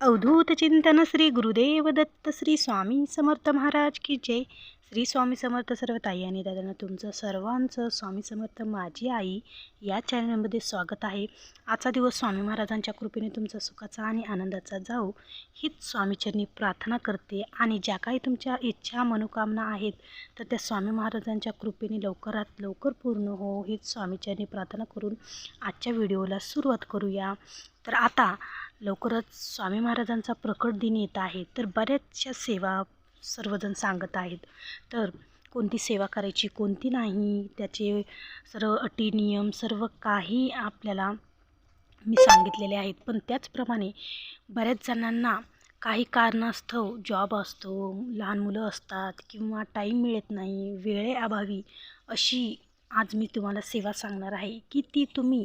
अवधूत चिंतन श्री गुरुदेव दत्त श्री स्वामी समर्थ महाराज की जय. श्री स्वामी समर्थ सर्व ताई आणि दादांना तुमचं सर्वांचं स्वामी समर्थ माझी आई या चॅनलमध्ये स्वागत आहे. आजचा दिवस स्वामी महाराजांच्या कृपेने तुमचा सुखाचा आणि आनंदाचा जाऊ हीच स्वामीचरणी प्रार्थना करते आणि ज्या काही तुमच्या इच्छा मनोकामना आहेत तर त्या स्वामी महाराजांच्या कृपेने लवकरात लवकर पूर्ण हो. हीच स्वामीचरणी प्रार्थना करून आजच्या व्हिडिओला सुरुवात करूया. तर आता लवकरच स्वामी महाराजांचा प्रकट दिन येत आहे तर बऱ्याचशा सेवा सर्वजण सांगत आहेत. तर कोणती सेवा करायची कोणती नाही त्याचे सर्व अटी नियम सर्व काही आपल्याला मी सांगितलेले आहेत. पण त्याचप्रमाणे बऱ्याच जणांना काही कारणास्तव जॉब असतो लहान मुलं असतात किंवा टाईम मिळत नाही वेळेअभावी अशी आज मी तुम्हाला सेवा सांगणार आहे की ती तुम्ही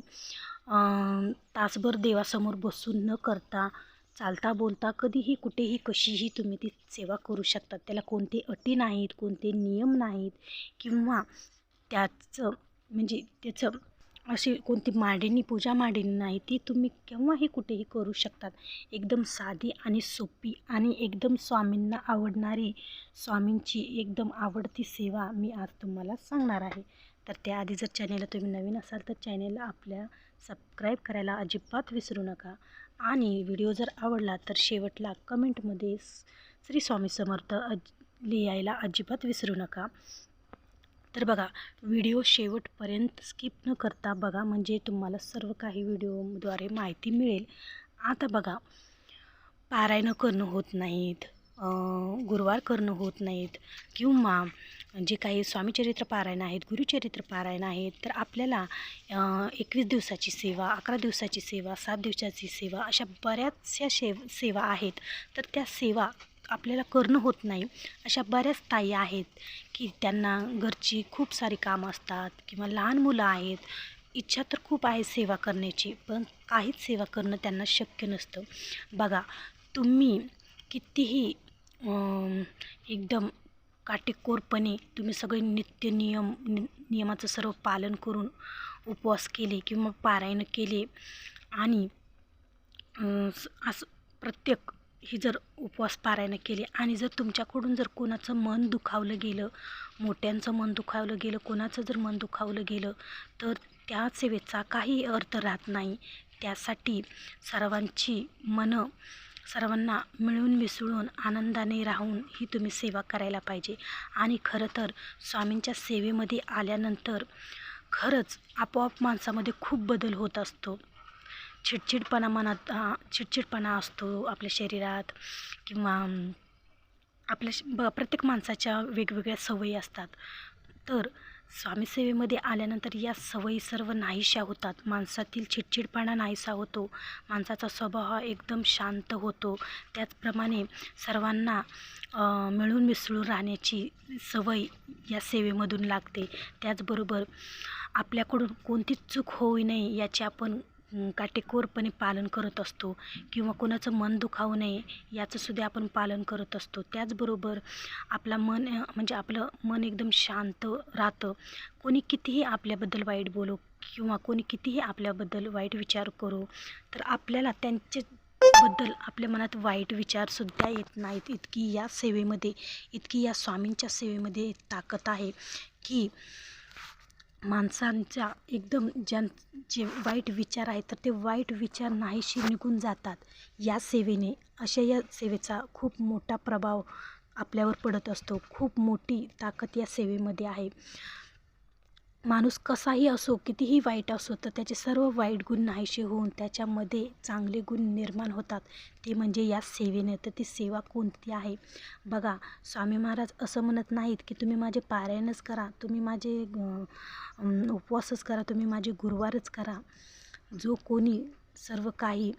तासभर देवासमोर बसून न करता चालता बोलता कधीही कुठेही कशीही तुम्ही ती सेवा करू शकता. त्याला कोणते अटी नाहीत कोणते नियम नाहीत किंवा त्याचं म्हणजे त्याचं अशी कोणती मांडणी पूजा मांडणी नाही ती तुम्ही केव्हाही कुठेही करू शकतात. एकदम साधी आणि सोपी आणि एकदम स्वामींना आवडणारी स्वामींची एकदम आवडती सेवा मी आज तुम्हाला सांगणार आहे. तर त्याआधी जर चॅनेलला तुम्ही नवीन असाल तर चॅनेलला आपल्या सबस्क्राईब करायला अजिबात विसरू नका. आणि व्हिडिओ जर आवडला तर शेवटला कमेंटमध्ये श्री स्वामी समर्थ अज लिहायला अजिबात विसरू नका. तर बघा व्हिडिओ शेवटपर्यंत स्किप न करता बघा म्हणजे तुम्हाला सर्व काही व्हिडिओद्वारे माहिती मिळेल. आता बघा पारायणं करणं होत नाहीत. गुरुवार करणं होत नाहीत किंवा जे काही स्वामीचरित्र पारायण आहेत गुरुचरित्र पारायण आहेत तर आपल्याला एकवीस दिवसाची सेवा अकरा दिवसाची सेवा सात दिवसाची सेवा अशा बऱ्याचशा शेव सेवा आहेत. तर त्या सेवा आपल्याला करणं होत नाही. अशा बऱ्याच ताई आहेत की त्यांना घरची खूप सारी कामं असतात किंवा लहान मुलं आहेत. इच्छा तर खूप आहे सेवा करण्याची पण काहीच सेवा करणं त्यांना शक्य नसतं. बघा तुम्ही कितीही एकदम काटेकोरपणे तुम्ही सगळे नित्य नियम नि नियमाचं सर्व पालन करून उपवास केले किंवा पारायण केले. आणि असं प्रत्येक ही जर उपवास पारायण केले आणि जर तुमच्याकडून जर कोणाचं मन दुखावलं गेलं मोठ्यांचं मन दुखावलं गेलं कोणाचं जर मन दुखावलं गेलं तर त्या सेवेचा काही अर्थ राहत नाही. त्यासाठी सर्वांची मनं सर्वांना मिळून मिसळून आनंदाने राहून ही तुम्ही सेवा करायला पाहिजे. आणि खरं तर स्वामींच्या सेवेमध्ये आल्यानंतर खरंच आपोआप माणसामध्ये खूप बदल होत असतो. चिडचिडपणा मनात चिडचिडपणा असतो आपल्या शरीरात किंवा आपल्या ब प्रत्येक माणसाच्या वेगवेगळ्या सवयी असतात. तर स्वामीसेवेमध्ये आल्यानंतर या सवयी सर्व नाहीशा होतात. माणसातील चिडचिडपणा नाहीसा होतो. माणसाचा स्वभाव हा एकदम शांत होतो. त्याचप्रमाणे सर्वांना मिळून मिसळून राहण्याची सवय या सेवेमधून लागते. त्याचबरोबर आपल्याकडून कोणतीच चूक होऊ नये याची आपण काटेकोरपणे पालन करत असतो किंवा कोणाचं मन दुखावू नये याचंसुद्धा आपण पालन करत असतो. त्याचबरोबर आपला मन म्हणजे आपलं मन एकदम शांत राहतं. कोणी कितीही आपल्याबद्दल वाईट बोलू किंवा कोणी कितीही आपल्याबद्दल वाईट विचार करू तर आपल्याला त्यांचे बद्दल आपल्या मनात वाईट विचारसुद्धा येत नाहीत. इतकी या सेवेमध्ये इतकी या स्वामींच्या सेवेमध्ये ताकद आहे की माणसांच्या एकदम ज्यां जे वाईट विचार आहेत तर ते वाईट विचार नाहीशी निघून जातात. या सेवेने अशा या सेवेचा खूप मोठा प्रभाव आपल्यावर पडत असतो. खूप मोठी ताकद या सेवेमध्ये आहे. माणूस कसाही असो कितीही वाईट असो तर त्याचे सर्व वाईट गुण नाहीसे होऊन त्याच्यामध्ये चांगले गुण निर्माण होतात. ते म्हणजे या सेवेने. तर ती सेवा कोणती आहे? बघा स्वामी महाराज असं म्हणत नाहीत की तुम्ही माझे पारायणच करा तुम्ही माझे उपवासच करा तुम्ही माझे गुरुवारच करा. जो कोणी सर्व काही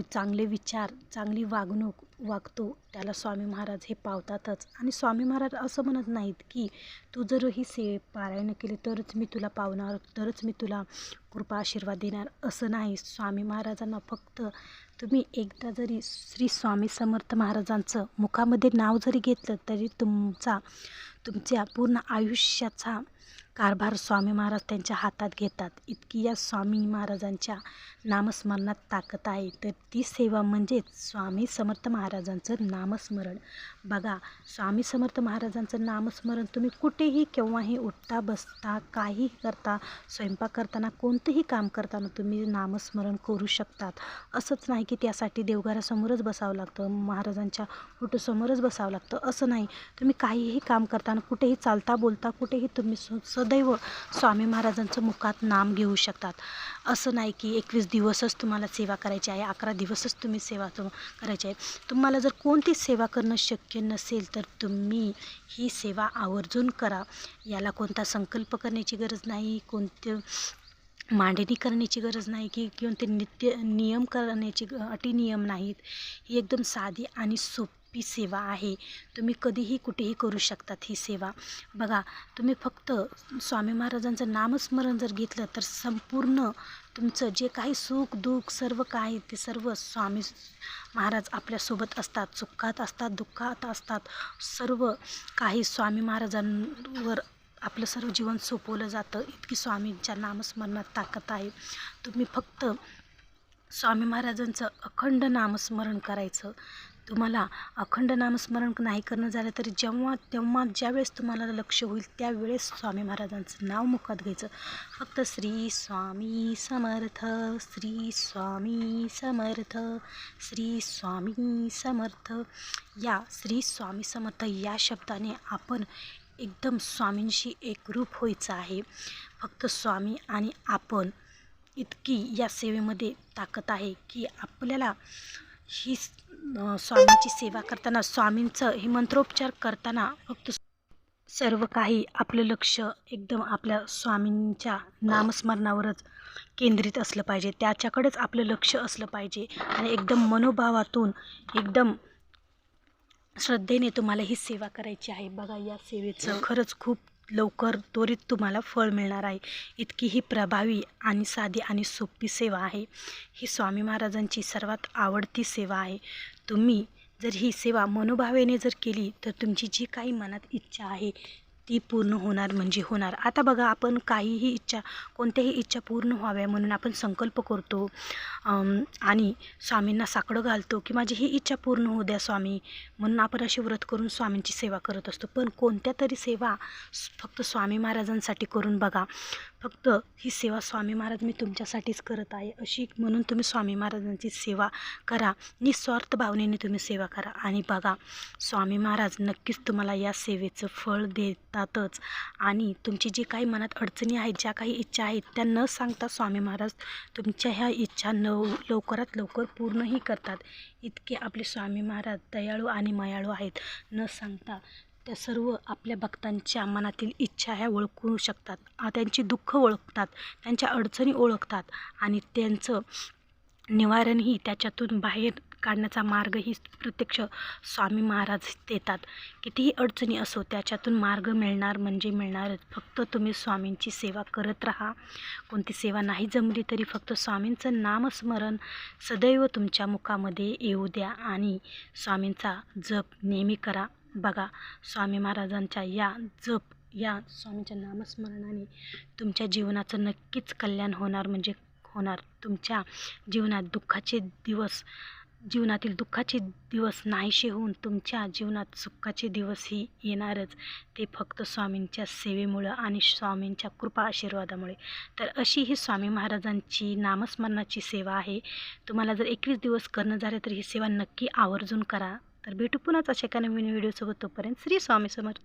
चांगले विचार चांगली वागणूक वागतो त्याला स्वामी महाराज हे पावतातच. आणि स्वामी महाराज असं म्हणत नाहीत की तू जर ही से पारायण केली तरच मी तुला पावणार तरच मी तुला कृपा आशीर्वाद देणार. असं नाही. स्वामी महाराजांना फक्त तुम्ही एकदा जरी श्री स्वामी समर्थ महाराजांचं मुखामध्ये नाव जरी घेतलं तरी तुमचा तुमच्या पूर्ण आयुष्याचा कारभार स्वामी महाराज त्यांच्या हातात घेतात. इतकी या स्वामी महाराजांच्या नामस्मरणात ताकद आहे. तर ती सेवा म्हणजेच स्वामी समर्थ महाराजांचं नामस्मरण. बघा स्वामी समर्थ महाराजांचं नामस्मरण तुम्ही कुठेही केव्हाही उठता बसता काही करता स्वयंपाक करताना कोणतंही काम करताना तुम्ही नामस्मरण करू शकतात. असंच नाही की त्यासाठी देवघरासमोरच बसावं लागतं महाराजांच्या फोटोसमोरच बसावं लागतं. असं नाही. तुम्ही काहीही काम करताना कुठेही चालता बोलता कुठेही तुम्ही स सदैव स्वामी महाराजांचं मुखात नाम घेऊ शकतात. असं नाही की एकवीस दिवसच तुम्हाला सेवा करायची आहे अकरा दिवसच तुम्ही सेवा तुम करायची आहे. तुम्हाला जर कोणतीच सेवा करणं शक्य नसेल तर तुम्ही ही सेवा आवर्जून करा. याला कोणता संकल्प करण्याची गरज नाही कोणतं मांडणी करण्याची गरज नाही की कोणते नित्य नियम करण्याची अटी नियम नाहीत. ही एकदम साधी आणि सोपी सेवा आहे. तुम्ही कधीही कुठेही करू शकतात ही सेवा. बघा तुम्ही फक्त स्वामी महाराजांचं नामस्मरण जर घेतलं तर संपूर्ण तुमचं जे काही सुख दुःख सर्व काही ते सर्व स्वामी महाराज आपल्यासोबत असतात. सुखात असतात दुःखात असतात. सर्व काही स्वामी महाराजांवर आपलं सर्व जीवन सोपवलं जातं. इतकी स्वामींच्या नामस्मरणात ताकद आहे. तुम्ही फक्त स्वामी महाराजांचं अखंड नामस्मरण करायचं. तुम्हाला अखंड नामस्मरण नाही करणं झालं तरी जेव्हा तेव्हा ज्यावेळेस तुम्हाला लक्ष होईल त्यावेळेस स्वामी महाराजांचं नाव मुखात घ्यायचं. फक्त श्री स्वामी समर्थ श्री स्वामी समर्थ श्री स्वामी समर्थ. या श्री स्वामी समर्थ या शब्दाने आपण एकदम स्वामींशी एकरूप व्हायचं आहे. फक्त स्वामी आणि आपण इतकी या सेवेमध्ये ताकद आहे की आपल्याला ही स्वामींची सेवा करताना स्वामींचं हे मंत्रोपचार करताना फक्त सर्व काही आपलं लक्ष एकदम आपल्या स्वामींच्या नामस्मरणावरच केंद्रित असलं पाहिजे. त्याच्याकडेच आपलं लक्ष असलं पाहिजे. आणि एकदम मनोभावातून एकदम श्रद्धेने तुम्हाला ही सेवा करायची आहे. बघा या सेवेचं खरंच खूप लवकर त्वरित तुम्हाला फळ मिळणार आहे. इतकी ही प्रभावी आणि साधी आणि सोपी सेवा आहे. ही स्वामी महाराजांची सर्वात आवडती सेवा आहे. तुम्ही जर ही सेवा मनोभावेने जर केली तर तुमची जी काही मनात इच्छा आहे ती पूर्ण होणार म्हणजे होणार. आता बघा आपण काहीही इच्छा कोणत्याही इच्छा पूर्ण व्हाव्या म्हणून आपण संकल्प करतो आणि स्वामींना साकडं घालतो की माझी ही इच्छा पूर्ण होऊ द्या स्वामी म्हणून आपण अशी व्रत करून स्वामींची सेवा करत असतो. पण कोणत्या तरी सेवा फक्त स्वामी महाराजांसाठी करून बघा. फक्त ही सेवा स्वामी महाराज मी तुमच्यासाठीच करत आहे अशी म्हणून तुम्ही स्वामी महाराजांची सेवा करा. निस्वार्थ भावनेने तुम्ही सेवा करा. आणि बघा स्वामी महाराज नक्कीच तुम्हाला या सेवेचं फळ देतातच. आणि तुमची जी काही मनात अडचणी आहेत ज्या काही इच्छा आहेत त्या न सांगता स्वामी महाराज तुमच्या ह्या इच्छा न लवकरात लवकर पूर्णही करतात. इतके आपले स्वामी महाराज दयाळू आणि मयाळू आहेत. न सांगता त्या सर्व आपल्या भक्तांच्या मनातील इच्छा ह्या ओळखू शकतात. त्यांची दुःख ओळखतात त्यांच्या अडचणी ओळखतात आणि त्यांचं निवारणही त्याच्यातून बाहेर काढण्याचा मार्गही प्रत्यक्ष स्वामी महाराज देतात. कितीही अडचणी असो त्याच्यातून मार्ग मिळणार म्हणजे मिळणारच. फक्त तुम्ही स्वामींची सेवा करत राहा. कोणती सेवा नाही जमली तरी फक्त स्वामींचं नामस्मरण सदैव तुमच्या मुखामध्ये येऊ द्या आणि स्वामींचा जप नेहमी करा. बघा स्वामी महाराजांच्या या जप या स्वामींच्या नामस्मरणाने तुमच्या जीवनाचं नक्कीच कल्याण होणार म्हणजे होणार. तुमच्या जीवनात दुःखाचे दिवस जीवनातील दुःखाचे दिवस नाहीसे होऊन तुमच्या जीवनात सुखाचे दिवसही येणारच. ते फक्त स्वामींच्या सेवेमुळं आणि स्वामींच्या कृपा आशीर्वादामुळे. तर अशी ही स्वामी महाराजांची नामस्मरणाची सेवा आहे. तुम्हाला जर एकवीस दिवस करणं झालं तर ही सेवा नक्की आवर्जून करा. तर भेटू पुन्हाच अशा एका नवीन व्हिडिओसोबत तोपर्यंत श्री स्वामी समर्थ.